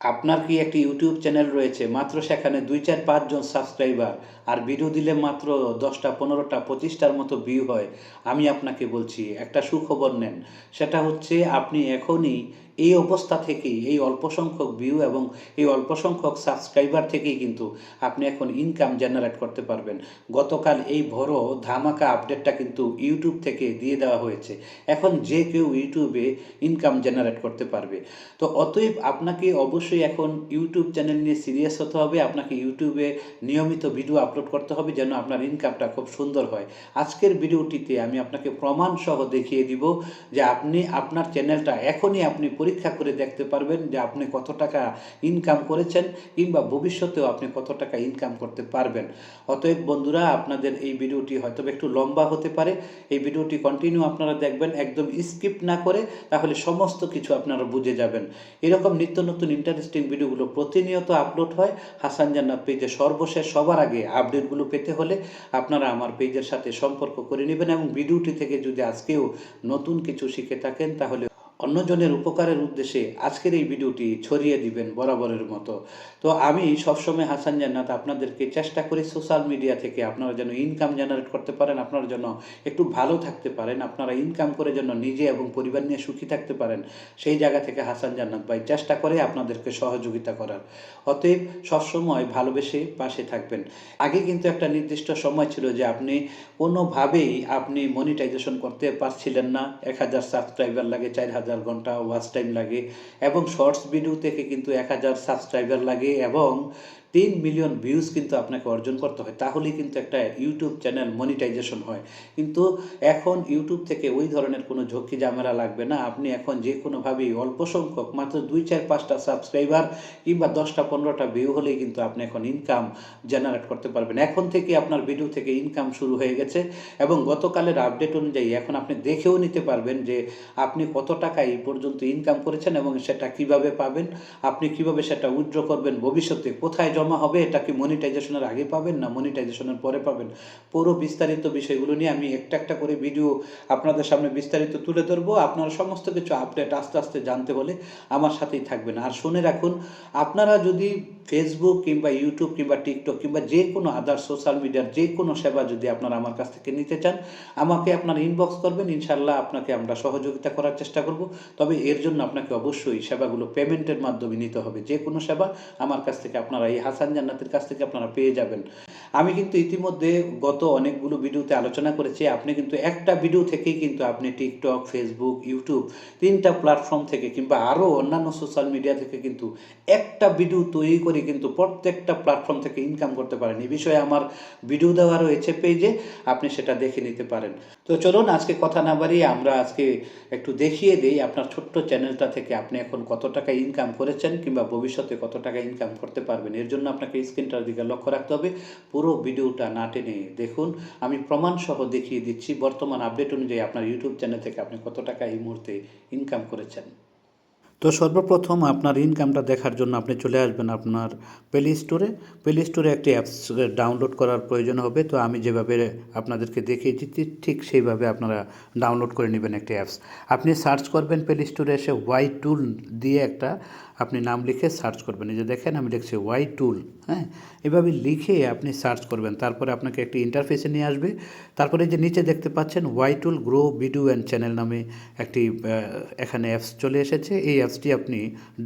আপনার কি একটি ইউটিউব চ্যানেল রয়েছে? মাত্র সেখানে দুই চার পাঁচজন সাবস্ক্রাইবার আর ভিডিও দিলে মাত্র দশটা, পনেরোটা, পঁচিশটার মতো ভিউ হয়। আমি আপনাকে বলছি, একটা সুখবর নেন। সেটা হচ্ছে, আপনি এখনই এই অবস্থা থেকেই, এই অল্প সংখ্যক ভিউ এবং এই অল্প সংখ্যক সাবস্ক্রাইবার থেকেই কিন্তু আপনি এখন ইনকাম জেনারেট করতে পারবেন। গতকাল এই বড় ধামাকা আপডেটটা কিন্তু ইউটিউব থেকে দিয়ে দেওয়া হয়েছে। এখন যে কেউ ইউটিউবে ইনকাম জেনারেট করতে পারবে। তো অতএব আপনাকে অবশ্যই এখন ইউটিউব চ্যানেল নিয়ে সিরিয়াস হতে হবে। আপনাকে ইউটিউবে নিয়মিত ভিডিও আপলোড করতে হবে যেন আপনার ইনকামটা খুব সুন্দর হয়। আজকের ভিডিওটিতে আমি আপনাকে প্রমাণ সহ দেখিয়ে দিব যে আপনি আপনার চ্যানেলটা এখনই আপনি পরীক্ষা করে দেখতে পারবেন যে আপনি কত টাকা ইনকাম করেছেন কিংবা ভবিষ্যতেও আপনি কত টাকা ইনকাম করতে পারবেন। অতএব বন্ধুরা, আপনাদের এই ভিডিওটি হয়তো একটু লম্বা হতে পারে। এই ভিডিওটি কন্টিনিউ আপনারা দেখবেন, একদম স্কিপ না করে তাহলে সমস্ত কিছু আপনারা বুঝে যাবেন। এরকম নিত্য নতুন ইন্টারেস্টিং ভিডিওগুলো প্রতিনিয়ত আপলোড হয়। হাসান জান্নাত পেজে সর্বশেষ সবার আগে আপডেটগুলো পেতে হলে আপনারা আমার পেজের সাথে সম্পর্ক করে নেবেন এবং ভিডিওটি থেকে যদি আজকেও নতুন কিছু শিখে থাকেন তাহলে অন্যজনের উপকারের উদ্দেশ্যে আজকের এই ভিডিওটি ছড়িয়ে দিবেন বরাবরের মতো। তো আমি সবসময় হাসান জান্নাত আপনাদেরকে চেষ্টা করি সোশ্যাল মিডিয়া থেকে আপনারা যেন ইনকাম জেনারেট করতে পারেন, আপনারা যেন একটু ভালো থাকতে পারেন, আপনারা ইনকাম করে যেন নিজে এবং পরিবার নিয়ে সুখী থাকতে পারেন, সেই জায়গা থেকে হাসান জান্নাত ভাই চেষ্টা করে আপনাদেরকে সহযোগিতা করার। অতএব সবসময় ভালোবেসে পাশে থাকবেন। আগে কিন্তু একটা নির্দিষ্ট সময় ছিল যে আপনি কোনোভাবেই আপনি মনিটাইজেশন করতে পারছিলেন না। এক হাজার সাবস্ক্রাইবার লাগে, চার হাজার ঘণ্টা ওয়াচ টাইম লাগে এবং শর্টস ভিডিও থেকে কিন্তু এক হাজার সাবস্ক্রাইবার লাগে এবং তিন মিলিয়ন ভিউজ কিন্তু আপনাকে অর্জন করতে হয়। তাহলেই কিন্তু একটা ইউটিউব চ্যানেল মনিটাইজেশন হয়। কিন্তু এখন ইউটিউব থেকে ওই ধরনের কোনো ঝক্কি ঝামেলা লাগবে না। আপনি এখন যে কোনোভাবেই অল্প সংখ্যক, মাত্র দুই, চার, পাঁচটা সাবস্ক্রাইবার কিংবা দশটা, পনেরোটা ভিউ হলেই কিন্তু আপনি এখন ইনকাম জেনারেট করতে পারবেন। এখন থেকে আপনার ভিডিও থেকে ইনকাম শুরু হয়ে গেছে এবং গতকালের আপডেট অনুযায়ী এখন আপনি দেখেও নিতে পারবেন যে আপনি কত টাকা এই পর্যন্ত ইনকাম করেছেন এবং সেটা কীভাবে পাবেন, আপনি কীভাবে সেটা উইথড্র করবেন, ভবিষ্যতে কোথায় জমা হবে, এটা কি মনিটাইজেশনের আগে পাবেন না মনিটাইজেশনের পরে পাবেন? পুরো বিস্তারিত বিষয়গুলো নিয়ে আমি একটা একটা করে ভিডিও আপনাদের সামনে বিস্তারিত তুলে ধরবো। আপনারা সমস্ত কিছু আপডেট আস্তে আস্তে জানতে হলে আমার সাথেই থাকবেন। আর শুনে রাখুন, আপনারা যদি ফেসবুক কিংবা ইউটিউব কিংবা টিকটক কিংবা যে কোনো আদার সোশ্যাল মিডিয়ার যে কোনো সেবা যদি আপনারা আমার কাছ থেকে নিতে চান, আমাকে আপনার ইনবক্স করবেন ইনশাল্লাহ আপনাকে আমরা সহযোগিতা করার চেষ্টা করব। তবে এর জন্য আপনাকে অবশ্যই সেবাগুলো পেমেন্টের মাধ্যমে নিতে হবে। যে কোনো সেবা আমার কাছ থেকে আপনারা, এই হাসান জান্নাতের কাছ থেকে আপনারা পেয়ে যাবেন। আমি কিন্তু ইতিমধ্যে গত অনেকগুলো ভিডিওতে আলোচনা করেছি। আপনি কিন্তু একটা ভিডিও থেকেই কিন্তু আপনি টিকটক ফেসবুক ইউটিউব তিনটা প্ল্যাটফর্ম থেকে কিংবা আরও অন্যান্য সোশ্যাল মিডিয়া থেকে কিন্তু একটা ভিডিও তৈরি করে কিন্তু প্রত্যেকটা প্ল্যাটফর্ম থেকে ইনকাম করতে পারেন। এই বিষয়ে আমার ভিডিও দেওয়া রয়েছে পেজে আপনি সেটা দেখে নিতে পারেন। তো চলুন, আজকে কথা না বাড়িয়ে আমরা আজকে একটু দেখিয়ে দিই আপনার ছোট্ট চ্যানেলটা থেকে আপনি এখন কত টাকা ইনকাম করেছেন কিংবা ভবিষ্যতে কত টাকা ইনকাম করতে পারবেন। এর জন্য আপনাকে স্ক্রিনটার দিকে লক্ষ্য রাখতে হবে। পুরো ভিডিওটা না টেনে দেখুন। আমি প্রমাণ সহ দেখিয়ে দিচ্ছি। বর্তমান আপডেট অনুযায়ী আপনার ইউটিউব চ্যানেল থেকে আপনি কত টাকা এই মুহূর্তে ইনকাম করেছেন। তো সর্বপ্রথম আপনার ইনকামটা দেখার জন্য আপনি চলে আসবেন আপনার প্লে স্টোরে প্লে স্টোরে একটি অ্যাপস ডাউনলোড করার প্রয়োজন হবে। তো আমি যেভাবে আপনাদেরকে দেখিয়ে দিচ্ছি, ঠিক সেইভাবে আপনারা ডাউনলোড করে নেবেন একটি অ্যাপস আপনি সার্চ করবেন প্লে স্টোরে এসে ওয়াই টুল দিয়ে একটা আপনি নাম লিখে সার্চ করবেন। এই যে দেখেন আমি লিখছি ওয়াই টুল হ্যাঁ? এভাবে লিখে আপনি সার্চ করবেন। তারপরে আপনাকে একটি ইন্টারফেসে নিয়ে আসবে। তারপরে যে নিচে দেখতে পাচ্ছেন Y tool grow video and channel নামে একটি এখানে অ্যাপস চলে এসেছে। এই অ্যাপসটি আপনি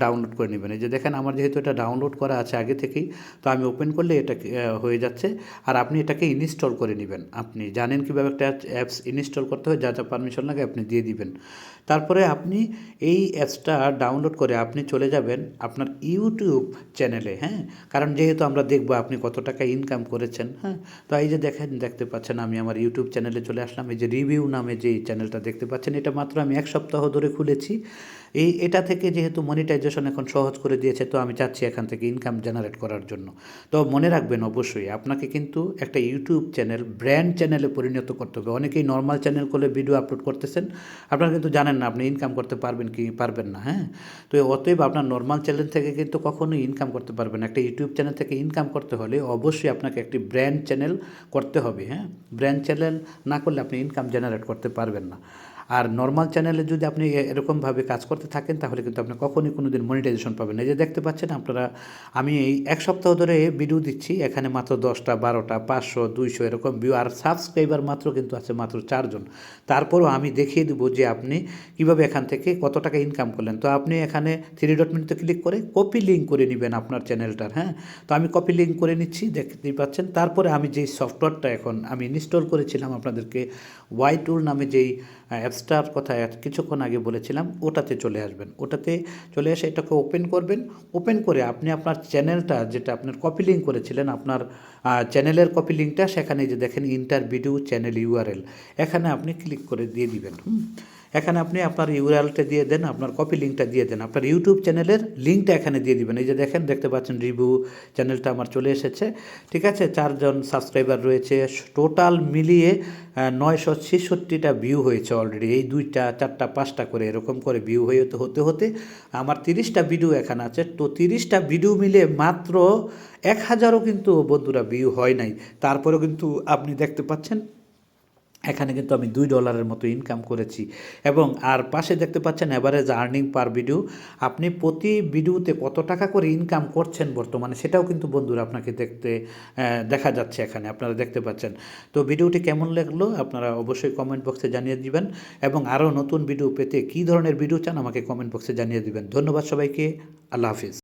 ডাউনলোড করে নেবেন। এই যে দেখেন, আমার যেহেতু এটা ডাউনলোড করা আছে আগে থেকেই, তো আমি ওপেন করলে এটা হয়ে যাচ্ছে। আর আপনি এটাকে ইনস্টল করে নেবেন। আপনি জানেন কীভাবে একটা অ্যাপস ইনস্টল করতে হয়, যা যা পারমিশন লাগে আপনি দিয়ে দিবেন। তারপরে আপনি এই অ্যাপসটা ডাউনলোড করে আপনি চলে যাবেন আপনার ইউটিউব চ্যানেলে হ্যাঁ? কারণ যেহেতু আমরা দেখব আপনি কত টাকা ইনকাম করেছেন হ্যাঁ? তো এই যে দেখেন, দেখতে পাচ্ছেন, আমি আমার ইউটিউব চ্যানেলে চলে আসলাম। এই যে রিভিউ নামে যে চ্যানেলটা দেখতে পাচ্ছেন, এটা মাত্র আমি এক সপ্তাহ ধরে খুলেছি। এই, এটা থেকে যেহেতু মনিটাইজেশন এখন সহজ করে দিয়েছে, তো আমি চাচ্ছি এখান থেকে ইনকাম জেনারেট করার জন্য। তো মনে রাখবেন অবশ্যই, আপনাকে কিন্তু একটা ইউটিউব চ্যানেল ব্র্যান্ড চ্যানেলে পরিণত করতে হবে। অনেকেই নর্মাল চ্যানেল করলে ভিডিও আপলোড করতেছেন, আপনারা কিন্তু জানেন না আপনি ইনকাম করতে পারবেন কি পারবেন না হ্যাঁ? তো অতএব আপনার নর্মাল চ্যানেল থেকে কিন্তু কখনোই ইনকাম করতে পারবেন একটা ইউটিউব চ্যানেল থেকে ইনকাম করতে হলে অবশ্যই আপনাকে একটি ব্র্যান্ড চ্যানেল করতে হবে হ্যাঁ? ব্র্যান্ড চ্যানেল না করলে আপনি ইনকাম জেনারেট করতে পারবেন না। আর নর্মাল চ্যানেলে যদি আপনি এরকমভাবে কাজ করতে থাকেন, তাহলে কিন্তু আপনি কখনই কোনো দিন মনিটাইজেশন পাবেন এই যে দেখতে পাচ্ছেন আপনারা, আমি এই এক সপ্তাহ ধরে ভিডিও দিচ্ছি, এখানে মাত্র দশটা, বারোটা, পাঁচশো, দুইশো এরকম ভিউ আর সাবস্ক্রাইবার মাত্র কিন্তু আছে মাত্র চারজন। তারপরও আমি দেখিয়ে দেবো যে আপনি কীভাবে এখান থেকে কত টাকা ইনকাম করলেন। তো আপনি এখানে থ্রি ডট মেনুতে ক্লিক করে কপি লিঙ্ক করে নেবেন আপনার চ্যানেলটার হ্যাঁ? তো আমি কপি লিঙ্ক করে নিচ্ছি, দেখতেই পাচ্ছেন। তারপরে আমি যেই সফটওয়্যারটা এখন আমি ইনস্টল করেছিলাম আপনাদেরকে ওয়াই টুল নামে যেই অ্যাপসটার কথা কিছুক্ষণ আগে বলেছিলাম, ওটাতে চলে আসবেন। ওটাতে চলে এসে এটাকে ওপেন করবেন। ওপেন করে আপনি আপনার চ্যানেলটা, যেটা আপনার কপি লিঙ্ক করেছিলেন, আপনার চ্যানেলের কপি লিঙ্কটা, সেখানে যে দেখেন ইন্টার ভিডিও চ্যানেল ইউআরএল এখানে আপনি ক্লিক করে দিয়ে দিবেন। হুম? এখানে আপনি আপনার ইউআরএলটা দিয়ে দেন, আপনার কপি লিঙ্কটা দিয়ে দেন। আপনার ইউটিউব চ্যানেলের লিঙ্কটা এখানে দিয়ে দিবেন। এই যে দেখেন, দেখতে পাচ্ছেন রিভিউ চ্যানেলটা আমার চলে এসেছে। ঠিক আছে, চারজন সাবস্ক্রাইবার রয়েছে। টোটাল মিলিয়ে নয়শো ছেষট্টিটা ভিউ হয়েছে অলরেডি এই দুইটা, চারটা, পাঁচটা করে এরকম করে ভিউ হয়ে হতে হতে আমার তিরিশটা ভিডিও এখানে আছে। তো তিরিশটা ভিডিও মিলে মাত্র এক হাজারও কিন্তু বন্ধুরা ভিউ হয় নাই। তারপরেও কিন্তু আপনি দেখতে পাচ্ছেন এখানে কিন্তু আমি দুই ডলারের মতো ইনকাম করেছি। এবং আর পাশে দেখতে পাচ্ছেন অ্যাভারেজ আর্নিং পার ভিডিও আপনি প্রতি ভিডিওতে কত টাকা করে ইনকাম করছেন বর্তমানে সেটাও কিন্তু বন্ধুরা আপনাকে দেখতে দেখা যাচ্ছে এখানে, আপনারা দেখতে পাচ্ছেন। তো ভিডিওটি কেমন লাগল আপনারা অবশ্যই কমেন্ট বক্সে জানিয়ে দিবেন। এবং আরও নতুন ভিডিও পেতে কী ধরনের ভিডিও চান আমাকে কমেন্ট বক্সে জানিয়ে দিবেন। ধন্যবাদ সবাইকে, আল্লাহ হাফিজ।